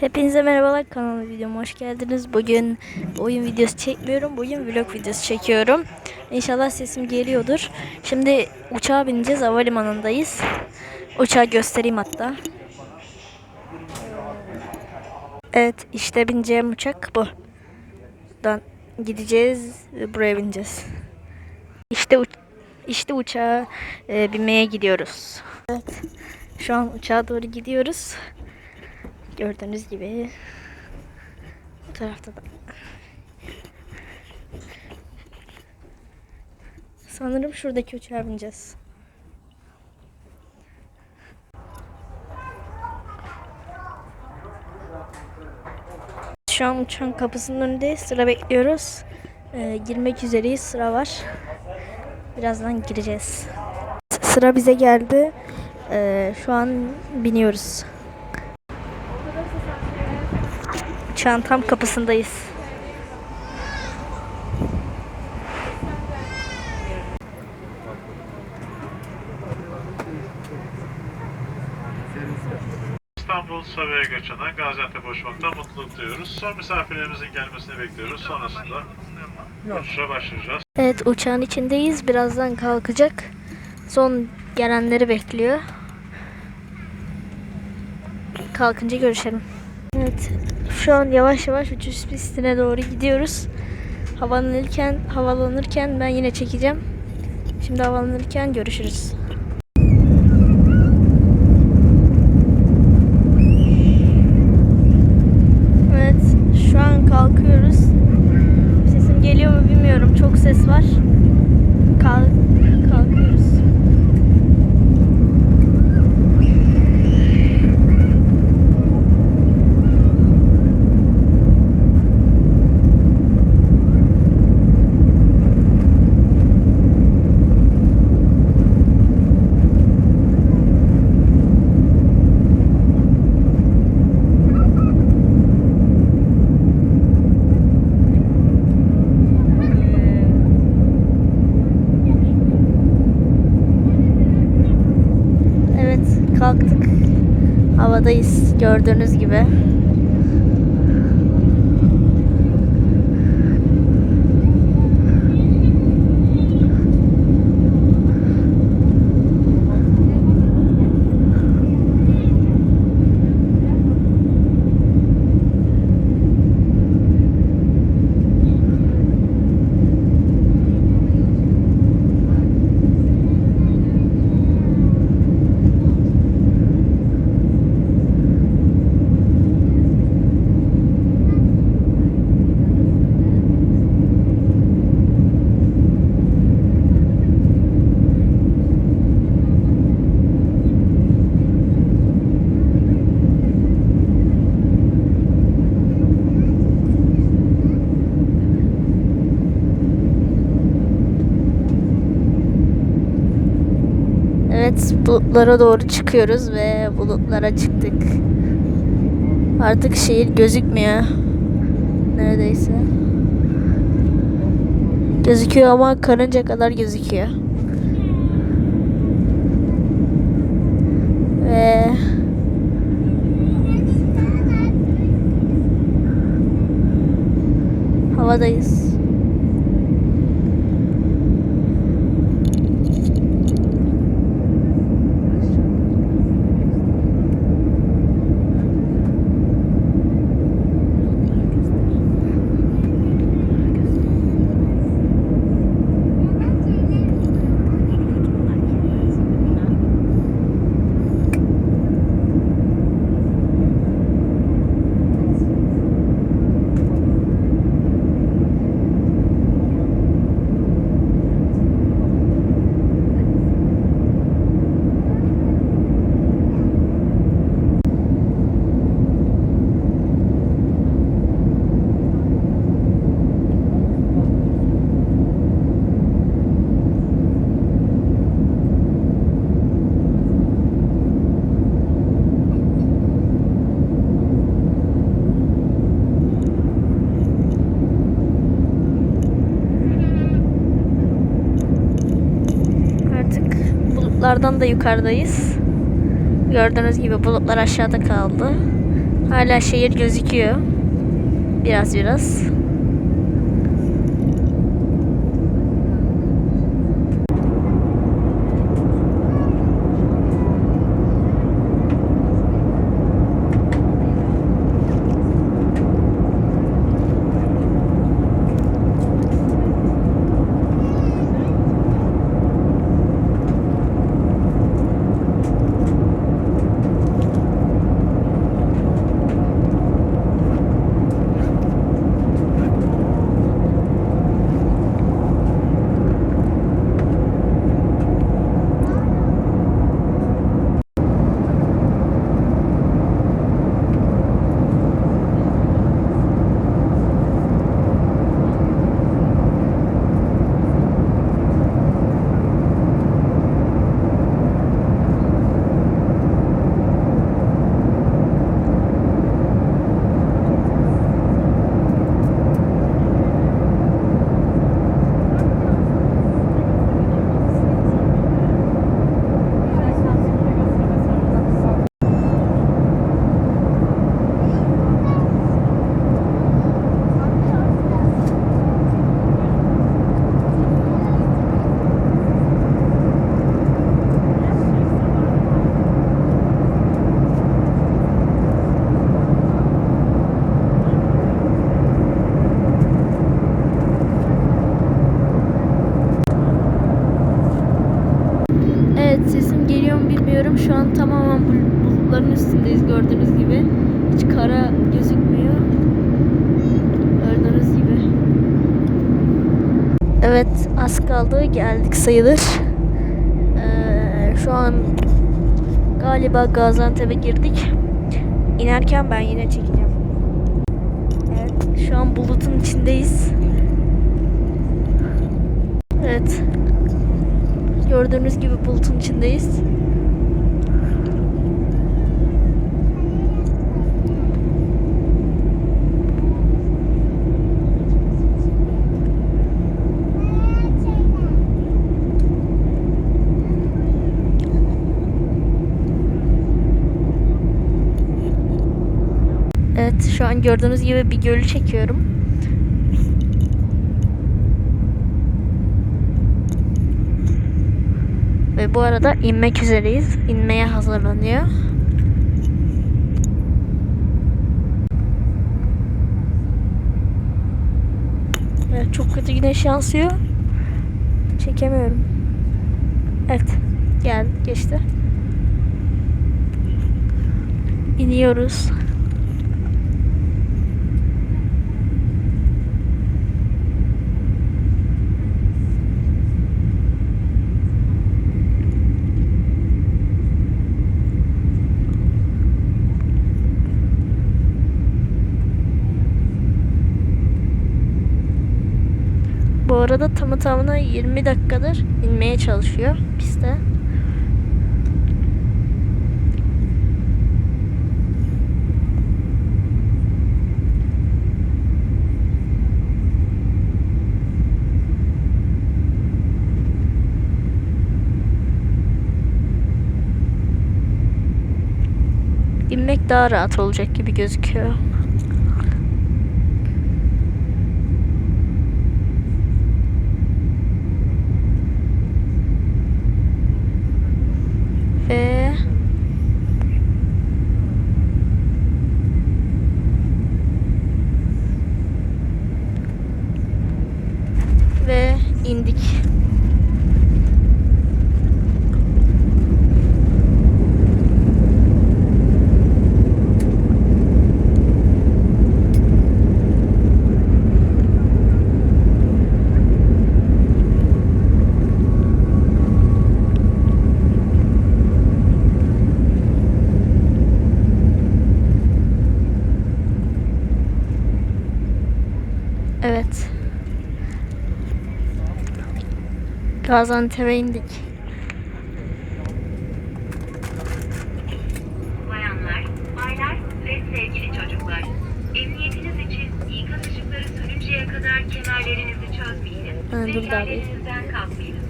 Hepinize merhabalar kanalıma videoma hoş geldiniz. Bugün oyun videosu çekmiyorum. Bugün vlog videosu çekiyorum. İnşallah sesim geliyordur. Şimdi uçağa bineceğiz. Havalimanındayız. Uçağı göstereyim hatta. Evet işte bineceğim uçak bu. Buradan gideceğiz. Buraya bineceğiz. İşte işte uçağa e, binmeye gidiyoruz. Evet. Şu an uçağa doğru gidiyoruz. Gördüğünüz gibi bu tarafta da. Sanırım şuradaki uçağa bineceğiz. Şu an uçağın kapısının önündeyiz. Sıra bekliyoruz. Ee, girmek üzereyiz. Sıra var. Birazdan gireceğiz. Sıra bize geldi. Ee, şu an biniyoruz. Uçağın tam kapısındayız. İstanbul Sarıya göçenen Gaziantep uçmaktan mutluluk duyuyoruz. Son misafirlerimizin gelmesini bekliyoruz. Sonrasında uçuşa başlayacağız. Evet uçağın içindeyiz. Birazdan kalkacak. Son gelenleri bekliyor. Kalkınca görüşelim. Evet. Şu an yavaş yavaş uçuş pistine doğru gidiyoruz. Havalanırken, havalanırken ben yine çekeceğim. Şimdi havalanırken görüşürüz. Evet, şu an kalkıyoruz. Sesim geliyor mu bilmiyorum. Çok ses var. Kalk kalkıyoruz. Evet, kalktık. Havadayız gördüğünüz gibi. Evet, bulutlara doğru çıkıyoruz ve bulutlara çıktık. Artık şehir gözükmüyor. Neredeyse. Gözüküyor ama karınca kadar gözüküyor. Ve havadayız. Artık bulutlardan da yukarıdayız. Gördüğünüz gibi bulutlar aşağıda kaldı. Hala şehir gözüküyor. Biraz biraz. Evet sesim geliyor mu bilmiyorum. Şu an tamamen bul- bulutların üstündeyiz gördüğünüz gibi. Hiç kara gözükmüyor. Gördüğünüz gibi. Evet az kaldı geldik sayılır. Ee, şu an galiba Gaziantep'e girdik. İnerken ben yine çekeceğim. Evet şu an bulutun içindeyiz. Evet. Gördüğünüz gibi bulutun içindeyiz. Evet şu an gördüğünüz gibi bir gölü çekiyorum. Ve bu arada inmek üzereyiz. İnmeye hazırlanıyor. Evet, çok kötü güneş yansıyor. Çekemiyorum. Evet. Gel geçti. İniyoruz. Bu arada tamı tamına 20 dakikadır inmeye çalışıyor piste. İnmek daha rahat olacak gibi gözüküyor. Ve ve indik. Evet. Gaziantep'e indik. Bayanlar, baylar ve sevgili çocuklar. Emniyetiniz için ikaz ışıkları sönünceye kadar kemerlerinizi çözmeyiniz Ha, ve yerlerinizden kalkmayınız.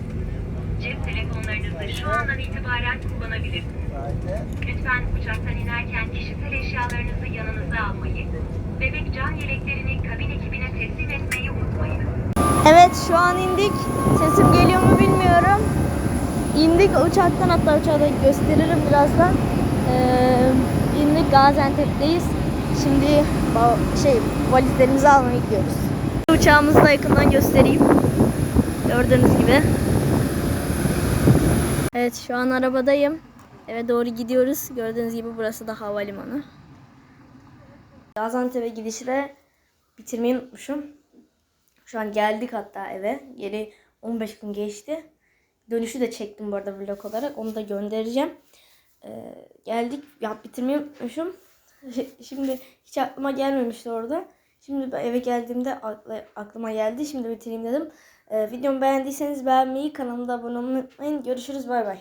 Cep telefonlarınızı şu andan itibaren kullanabilirsiniz. Lütfen uçaktan inerken kişisel eşyalarınızı yanınıza almayı, bebek can yeleklerini kabin ekibine teslim etmeyi unutmayın. Evet şu an indik. Sesim geliyor mu bilmiyorum. İndik uçaktan hatta uçağı da gösteririm birazdan. Ee, indik Gaziantep'teyiz. Şimdi şey valizlerimizi almaya gidiyoruz. Uçağımızı da yakından göstereyim. Gördüğünüz gibi. Evet şu an arabadayım. Eve doğru gidiyoruz. Gördüğünüz gibi burası da havalimanı. Gaziantep'e gidişi de bitirmeyi unutmuşum. Şu an geldik hatta eve. Geri 15 gün geçti. Dönüşü de çektim bu arada vlog olarak. Onu da göndereceğim. Ee, geldik. Ya bitirmeyi unutmuşum. Şimdi hiç aklıma gelmemişti orada. Şimdi eve geldiğimde aklı- aklıma geldi. Şimdi bitireyim dedim. Ee, videomu beğendiyseniz beğenmeyi, kanalıma abone olmayı unutmayın. Görüşürüz. Bay bay.